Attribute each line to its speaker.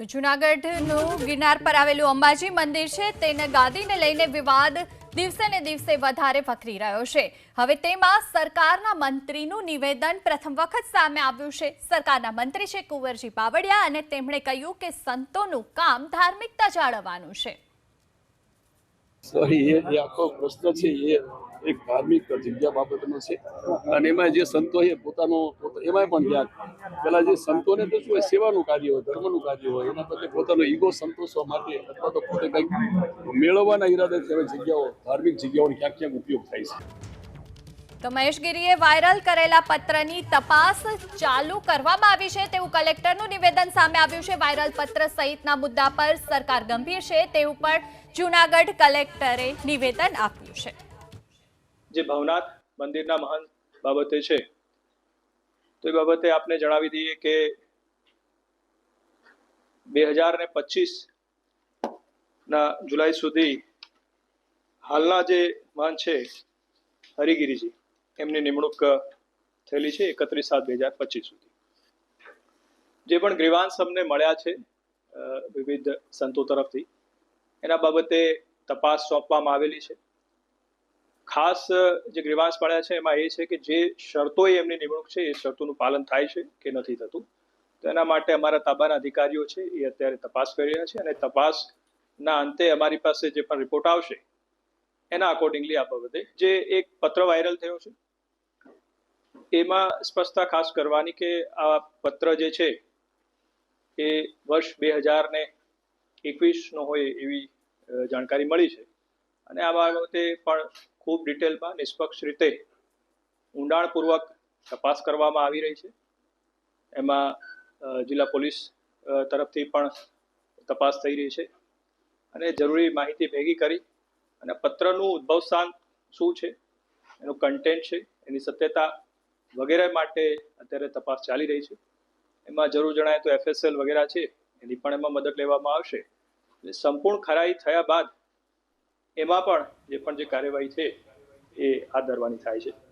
Speaker 1: તો જૂનાગઢનું ગિરનાર પર આવેલું અંબાજી મંદિર છે. તેને ગાદીને લઈને વિવાદ દિવસે ને દિવસે વધારે વકરી રહ્યો છે. હવે તેમાં સરકારના મંત્રીનું નિવેદન પ્રથમ વખત સામે આવ્યું છે. સરકારના મંત્રી છે કુંવરજી બાવળિયા અને તેમણે કહ્યું કે સંતોનું કામ ધાર્મિકતા જાળવવાનું છે.
Speaker 2: સોરી, એ આખો પ્રશ્ન છે, એ એક ધાર્મિક જગ્યા બાબતનો છે. અને એમાં જે સંતો છે પોતાનો પોતા- એમાંય પણ ધ્યાન પેલા જે સંતોને તો શું હોય, સેવાનું કાર્ય હોય, ધર્મનું કાર્ય હોય, એના બદલે પોતાનો ઈગો સંતોષવા માટે અથવા તો પોતે કંઈક મેળવવાના ઈરાદેથી જગ્યાઓ, ધાર્મિક જગ્યાઓનો ક્યાંક ક્યાંક ઉપયોગ થાય છે.
Speaker 1: તો મહેશગીરીએ વાયરલ કરેલા પત્રની તપાસ ચાલુ કરવામાં આવી છે તેવું કલેક્ટરનું નિવેદન સામે આવ્યું છે. વાયરલ પત્ર સહિતના મુદ્દા પર સરકાર ગંભીર છે તેવું પણ જૂનાગઢ કલેક્ટરે નિવેદન આપ્યું છે.
Speaker 3: જે ભવનાથ મંદિરના મહંત બાબતે છે. તો એ બાબતે આપને જણાવી દઈએ કે બે હજાર ને પચીસ ના જુલાઈ સુધી હાલના જે મહંત છે હરિગીરીજી, એમની નિમણૂક થયેલી છે એકત્રીસ સાત બે હજાર પચીસ સુધી. જે પણ ગ્રીવાંશ અમને મળ્યા છે વિવિધ સંતો તરફથી, એના બાબતે તપાસ સોંપવામાં આવેલી છે. ખાસ જે ગ્રીવાંશ પાડ્યા છે, એમાં એ છે કે જે શરતોએ એમની નિમણૂક છે, એ શરતોનું પાલન થાય છે કે નથી થતું. તો એના માટે અમારા તાબાના અધિકારીઓ છે, એ અત્યારે તપાસ કરી રહ્યા છે અને તપાસના અંતે અમારી પાસે જે પણ રિપોર્ટ આવશે, એના અકોર્ડિંગલી આ બાબતે જે એક પત્ર વાયરલ થયો છે, એમાં સ્પષ્ટતા ખાસ કરવાની કે આ પત્ર જે છે, એ વર્ષ બે હજાર ને એકવીસનો હોય એવી જાણકારી મળી છે. અને આ બાબતે પણ ખૂબ ડિટેલમાં નિષ્પક્ષ રીતે ઊંડાણપૂર્વક તપાસ કરવામાં આવી રહી છે. એમાં જિલ્લા પોલીસ તરફથી પણ તપાસ થઈ રહી છે. અને જરૂરી માહિતી ભેગી કરી અને પત્રનું ઉદ્ભવ સ્થાન શું છે, એનું કન્ટેન્ટ છે, એની સત્યતા વગેરે માટે અત્યારે તપાસ ચાલી રહી છે. એમાં જરૂર જણાય તો એફએસએલ વગેરે છે, એની પણ એમાં મદદ લેવામાં આવશે. સંપૂર્ણ ખરાઈ થયા બાદ એમાં પણ જે પણ જે કાર્યવાહી છે એ હાથ ધરવાની થાય છે.